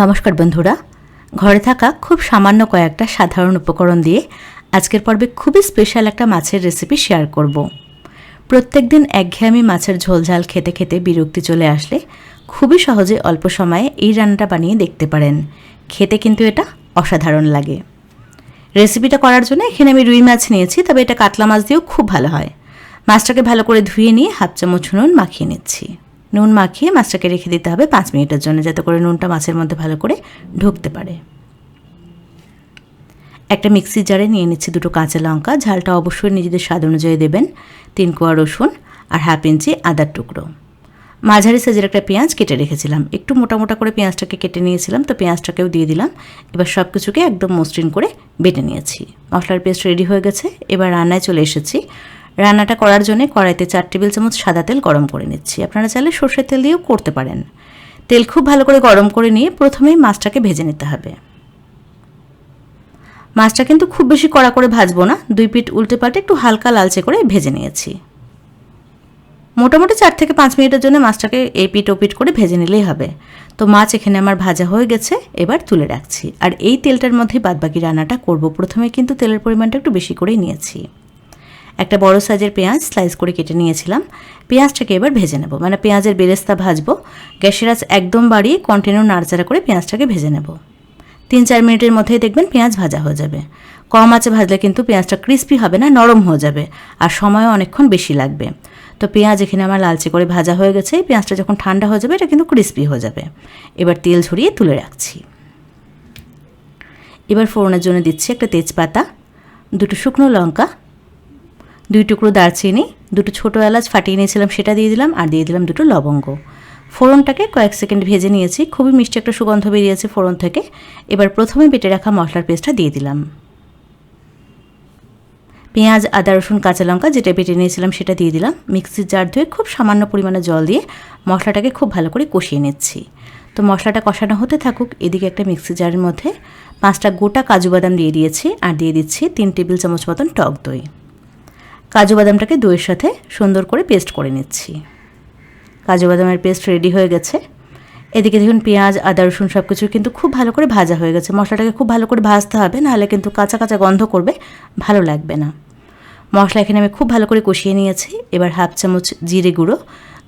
নমস্কার বন্ধুরা। ঘরে থাকা খুব সামান্য কয়েকটা সাধারণ উপকরণ দিয়ে আজকের পর্বে খুবই স্পেশাল একটা মাছের রেসিপি শেয়ার করব। প্রত্যেক দিন একঘেয়েমি মাছের ঝোলঝাল খেতে খেতে বিরক্তি চলে আসলে খুবই সহজে অল্প সময়ে এই রান্নাটা বানিয়ে দেখতে পারেন। খেতে কিন্তু এটা অসাধারণ লাগে। রেসিপিটা করার জন্য এখানে আমি রুই মাছ নিয়েছি, তবে এটা কাতলা মাছ দিয়েও খুব ভালো হয়। মাছটাকে ভালো করে ধুয়ে নিয়ে হাফ চামচ নুন মাখিয়ে নিচ্ছি। নুন মাখিয়ে মাছটাকে রেখে দিতে হবে পাঁচ মিনিটের জন্য, যাতে করে নুনটা মাছের মধ্যে ভালো করে ঢুকতে পারে। একটা মিক্সির জারে নিয়ে নিচ্ছি দুটো কাঁচা লঙ্কা। ঝালটা অবশ্যই নিজেদের স্বাদ অনুযায়ী দেবেন। তিন কোয়া রসুন আর হাফ ইঞ্চি আদার টুকরো। মাঝারি সাইজের একটা পেঁয়াজ কেটে রেখেছিলাম। একটু মোটা মোটা করে পেঁয়াজটাকে কেটে নিয়েছিলাম, তো পেঁয়াজটাকেও দিয়ে দিলাম। এবার সব কিছুকে একদম মসৃণ করে বেটে নিয়েছি। মশলার পেস্ট রেডি হয়ে গেছে। এবার রান্নায় চলে এসেছি রান্নাটা করার জন্য কড়াইতে চার টেবিল চামচ সাদা তেল গরম করে নিচ্ছি। আপনারা চাইলে সর্ষের তেল দিয়েও করতে পারেন। তেল খুব ভালো করে গরম করে নিয়ে প্রথমেই মাছটাকে ভেজে নিতে হবে। মাছটা কিন্তু খুব বেশি কড়া করে ভাজবো না। দুই পিঠ উল্টে পাল্টে একটু হালকা লালচে করে ভেজে নিয়েছি। মোটামুটি চার থেকে পাঁচ মিনিটের জন্য মাছটাকে এই পিঠ ও পিট করে ভেজে নিলেই হবে। তো মাছ এখানে আমার ভাজা হয়ে গেছে, এবার তুলে রাখছি। আর এই তেলটার মধ্যে বাদবাকি রান্নাটা করব। প্রথমে কিন্তু তেলের পরিমাণটা একটু বেশি করেই নিয়েছি। একটা বড় সাইজের পেঁয়াজ স্লাইস করে কেটে নিয়েছিলাম। পেঁয়াজটাকে এবার ভেজে নেব। মানে পেঁয়াজের বেরেস্তা ভাজবো। গ্যাসের আঁচ একদম বাড়িয়ে কন্টিনিউ নাড়াচাড়া করে পেঁয়াজটাকে ভেজে নেব। তিন চার মিনিটের মধ্যেই দেখবেন পেঁয়াজ ভাজা হয়ে যাবে। কম আঁচে ভাজলে কিন্তু পেঁয়াজটা ক্রিস্পি হবে না, নরম হয়ে যাবে আর সময়ও অনেকক্ষণ বেশি লাগবে। তো পেঁয়াজ এখানে আমার লালচে করে ভাজা হয়ে গেছে। পেঁয়াজটা যখন ঠান্ডা হয়ে যাবে, এটা কিন্তু ক্রিস্পি হয়ে যাবে। এবার তেল ঝরিয়ে তুলে রাখছি। এবার ফোড়নের জন্য দিচ্ছি একটা তেজপাতা, দুটো শুকনো লঙ্কা দুই টুকরো দারচিনি, দুটো ছোটো এলাচ ফাটিয়ে নিয়েছিলাম, সেটা দিয়ে দিলাম আর দিয়ে দিলাম দুটো লবঙ্গ। ফোড়নটাকে কয়েক সেকেন্ড ভেজে নিয়েছি, খুবই মিষ্টি একটা সুগন্ধ বেরিয়েছে ফোড়ন থেকে। এবার প্রথমে বেটে রাখা মশলার পেস্টটা দিয়ে দিলাম। পেঁয়াজ, আদা, রসুন, কাঁচা লঙ্কা যেটা বেটে নিয়েছিলাম সেটা দিয়ে দিলাম। মিক্সির জার ধুয়ে খুব সামান্য পরিমাণে জল দিয়ে মশলাটাকে খুব ভালো করে কষিয়ে নিচ্ছি। তো মশলাটা কষানো হতে থাকুক, এদিকে একটা মিক্সি জারের মধ্যে পাঁচটা গোটা কাজু বাদাম দিয়ে দিয়েছি আর দিয়ে দিচ্ছি তিন টেবিল চামচ মতন টক দই। কাজু বাদামটাকে দইয়ের সাথে সুন্দর করে পেস্ট করে নিচ্ছি। কাজু বাদামের পেস্ট রেডি হয়ে গেছে। এদিকে দেখুন পেঁয়াজ, আদা, রসুন সব কিছু কিন্তু খুব ভালো করে ভাজা হয়ে গেছে। মশলাটাকে খুব ভালো করে ভাজতে হবে, নাহলে কিন্তু কাঁচা কাঁচা গন্ধ করবে, ভালো লাগবে না। মশলা এখানে আমি খুব ভালো করে কষিয়ে নিয়েছি। এবার হাফ চামচ জিরে গুঁড়ো,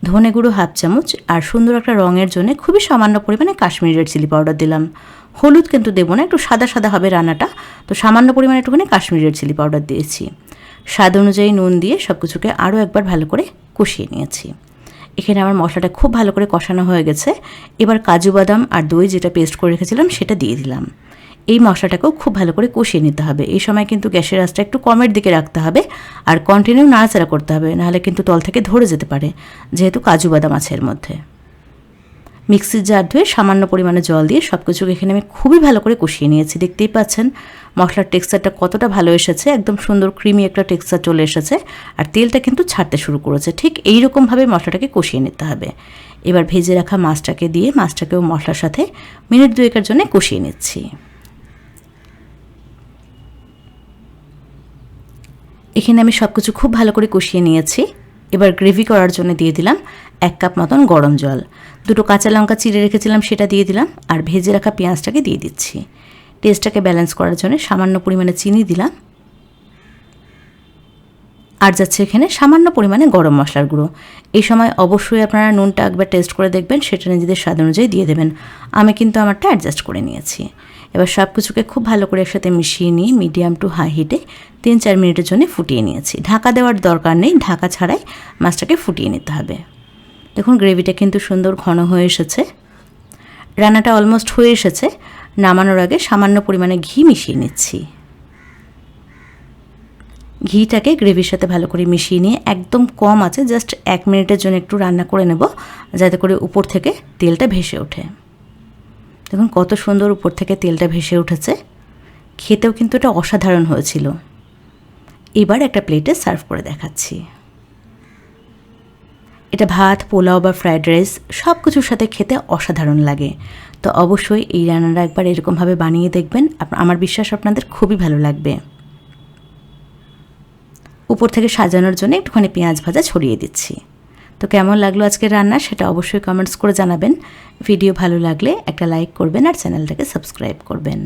ধনে গুঁড়ো হাফ চামচ আর সুন্দর একটা রঙের জন্য খুবই সামান্য পরিমাণে কাশ্মীরি রেড চিলি পাউডার দিলাম। হলুদ কিন্তু দেবো না, একটু সাদা সাদা হবে রান্নাটা, তো সামান্য পরিমাণে একটুখানি কাশ্মীরি রেড চিলি পাউডার দিয়েছি। স্বাদ অনুযায়ী নুন দিয়ে সব কিছুকে আরও একবার ভালো করে কষিয়ে নিয়েছি। এখানে আমার মশলাটা খুব ভালো করে কষানো হয়ে গেছে। এবার কাজু বাদাম আর দই যেটা পেস্ট করে রেখেছিলাম সেটা দিয়ে দিলাম। এই মশলাটাকেও খুব ভালো করে কষিয়ে নিতে হবে। এই সময় কিন্তু গ্যাসের আঁচটা একটু কমের দিকে রাখতে হবে আর কন্টিনিউ নাড়াচাড়া করতে হবে, নাহলে কিন্তু তল থেকে ধরে যেতে পারে, যেহেতু কাজু বাদাম আছে এর মধ্যে। মিক্সির জার ধুয়ে সামান্য পরিমাণে জল দিয়ে সব কিছুকে এখানে আমি খুবই ভালো করে কষিয়ে নিয়েছি, দেখতেই পাচ্ছেন? মশলার টেক্সচারটা কতটা ভালো এসেছে, একদম সুন্দর ক্রিমি একটা টেক্সচার চলে এসেছে, আর তেলটা কিন্তু ছাড়তে শুরু করেছে। ঠিক এই রকমভাবে মশলাটাকে কষিয়ে নিতে হবে। এবার ভেজে রাখা মাছটাকে দিয়ে মাছটাকেও মশলার সাথে মিনিট দুয়েকের জন্য কষিয়ে নিচ্ছি। এখানে আমি সব কিছু খুব ভালো করে কষিয়ে নিয়েছি। এবার গ্রেভি করার জন্য দিয়ে দিলাম এক কাপ মতন গরম জল। দুটো কাঁচা লঙ্কা চিড়ে রেখেছিলাম, সেটা দিয়ে দিলাম আর ভেজে রাখা পেঁয়াজটাকে দিয়ে দিচ্ছি। টেস্টটাকে ব্যালেন্স করার জন্য সামান্য পরিমাণে চিনি দিলাম। আর যাচ্ছে এখানে সামান্য পরিমাণে গরম মশলার গুঁড়ো। এই সময় অবশ্যই আপনারা নুনটা একবার টেস্ট করে দেখবেন, সেটা নিজেদের স্বাদ অনুযায়ী দিয়ে দেবেন। আমি কিন্তু আমারটা অ্যাডজাস্ট করে নিয়েছি। এবার সব কিছুকে খুব ভালো করে একসাথে মিশিয়ে নিয়ে মিডিয়াম টু হাই হিটে তিন চার মিনিটের জন্য ফুটিয়ে নিয়েছি। ঢাকা দেওয়ার দরকার নেই, ঢাকা ছাড়াই মাছটাকে ফুটিয়ে নিতে হবে। দেখুন গ্রেভিটা কিন্তু সুন্দর ঘন হয়ে এসেছে। রান্নাটা অলমোস্ট হয়ে এসেছে। নামানোর আগে সামান্য পরিমাণে ঘি মিশিয়ে নিচ্ছি। ঘিটাকে গ্রেভির সাথে ভালো করে মিশিয়ে নিয়ে একদম কম আছে জাস্ট এক মিনিটের জন্য একটু রান্না করে নেব, যাতে করে উপর থেকে তেলটা ভেসে ওঠে। দেখুন, কত সুন্দর উপর থেকে তেলটা ভেসে উঠেছে। খেতেও কিন্তু এটা অসাধারণ হয়েছিল। এবার একটা প্লেটে সার্ভ করে দেখাচ্ছি। এটা ভাত, পোলাও বা ফ্রায়েড রাইস সব কিছুর সাথে খেতে অসাধারণ লাগে। তো অবশ্যই এই রান্নাটা একবার এরকমভাবে বানিয়ে দেখবেন। আমার বিশ্বাস আপনাদের খুবই ভালো লাগবে। উপর থেকে সাজানোর জন্য একটুখানি পেঁয়াজ ভাজা ছড়িয়ে দিচ্ছি। তো কেমন লাগল আজকের রান্না সেটা অবশ্যই কমেন্টস করে জানাবেন। ভিডিও ভালো লাগলে একটা লাইক করবেন আর চ্যানেলটাকে সাবস্ক্রাইব করবেন।